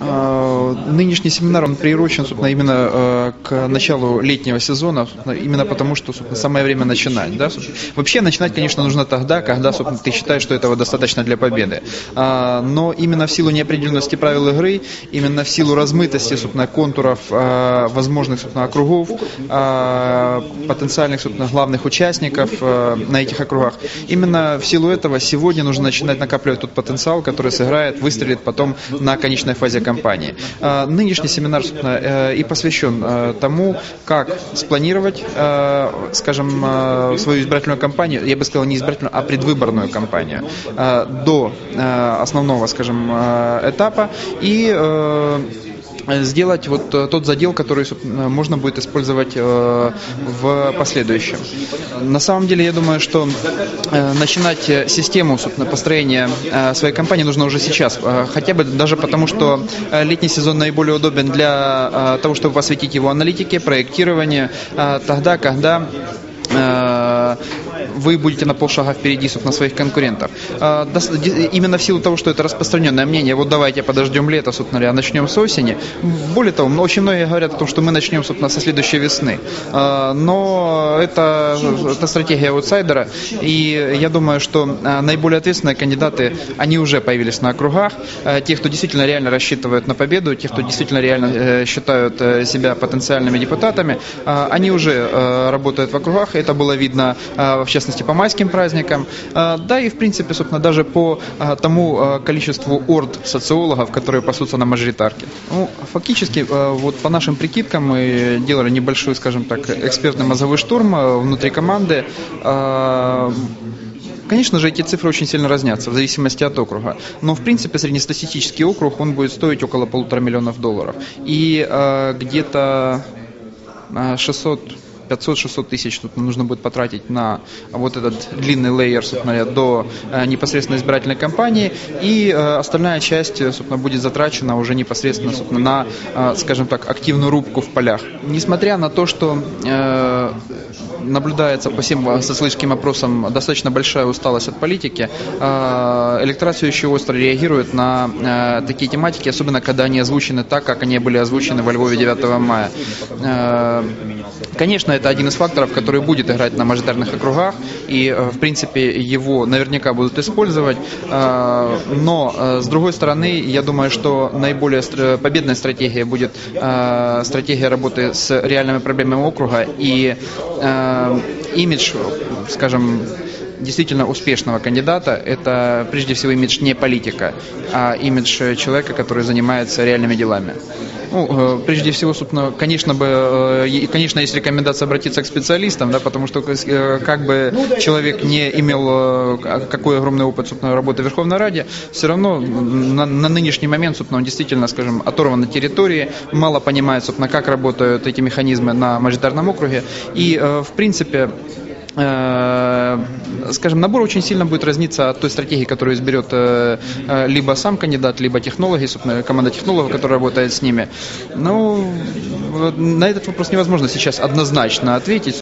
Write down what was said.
Э, нынешний семинар он приурочен собственно, именно э, к началу летнего сезона, именно потому что собственно, самое время начинать. Да? Вообще начинать, конечно, нужно тогда, когда собственно, ты считаешь, что этого достаточно для победы. А, но именно в силу неопределенности правил игры, именно в силу размытости собственно, контуров а, возможных собственно, округов, а, потенциальных собственно, главных участников на этих округах, именно в силу этого сегодня нужно начинать накапливать тот потенциал, который сыграет, выстрелит потом на конечной фазе компании. Нынешний семинар э, и посвящен э, тому, как спланировать, э, скажем, свою избирательную кампанию, я бы сказал не избирательную, а предвыборную кампанию до основного, скажем, этапа. И сделать вот э, тот задел, который можно будет использовать э, в последующем. На самом деле, я думаю, что э, начинать систему построения своей компании нужно уже сейчас, хотя бы даже потому, что летний сезон наиболее удобен для того, чтобы посвятить его аналитике, проектированию, тогда, когда вы будете на полшага впереди, собственно, своих конкурентов. А, именно в силу того, что это распространенное мнение, вот давайте подождем лето, собственно, а начнем с осени. Более того, очень многие говорят о том, что мы начнем, собственно, со следующей весны. А, но это, это стратегия аутсайдера, и я думаю, что наиболее ответственные кандидаты, они уже появились на округах. Те, кто действительно реально рассчитывают на победу, те, кто действительно реально э, считают э, себя потенциальными депутатами, они уже э, работают в округах. Это было видно, в частности, по майским праздникам, а, да и, в принципе, собственно, даже по а, тому количеству орд социологов, которые пасутся на мажоритарке. Ну, фактически, вот по нашим прикидкам мы делали небольшой, скажем так, экспертный мозговой штурм внутри команды. Конечно же, эти цифры очень сильно разнятся в зависимости от округа. Но, в принципе, среднестатистический округ, он будет стоить около полутора миллионов долларов. И э, где-то 600 500-600 тысяч тут нужно будет потратить на вот этот длинный лейер, собственно, до э, непосредственно избирательной кампании, и э, остальная часть, собственно, будет затрачена уже непосредственно, собственно, на, э, скажем так, активную рубку в полях. Несмотря на то, что наблюдается по всем социологическим опросам достаточно большая усталость от политики. Электорат все еще остро реагирует на такие тематики, особенно когда они озвучены так, как они были озвучены во Львове 9 мая. Конечно, это один из факторов, который будет играть на мажоритарных округах, и, э, в принципе, его наверняка будут использовать. Э, но, э, с другой стороны, я думаю, что наиболее победной стратегией будет стратегия работы с реальными проблемами округа и имидж, скажем, действительно успешного кандидата – это прежде всего имидж не политика, а имидж человека, который занимается реальными делами. Ну, э, прежде всего, собственно, конечно, бы, э, конечно, есть рекомендация обратиться к специалистам, да, потому что э, как бы человек не имел какой огромный опыт, собственно, работы в Верховной Раде, все равно на, на нынешний момент, собственно, он действительно, скажем, оторван на территории, мало понимает, собственно, как работают эти механизмы на мажоритарном округе, и, в принципе, скажем, набор очень сильно будет разниться от той стратегии, которую изберет э, э, либо сам кандидат, либо технологи, собственно, команда технологов, которая работает с ними. Ну, на этот вопрос невозможно сейчас однозначно ответить.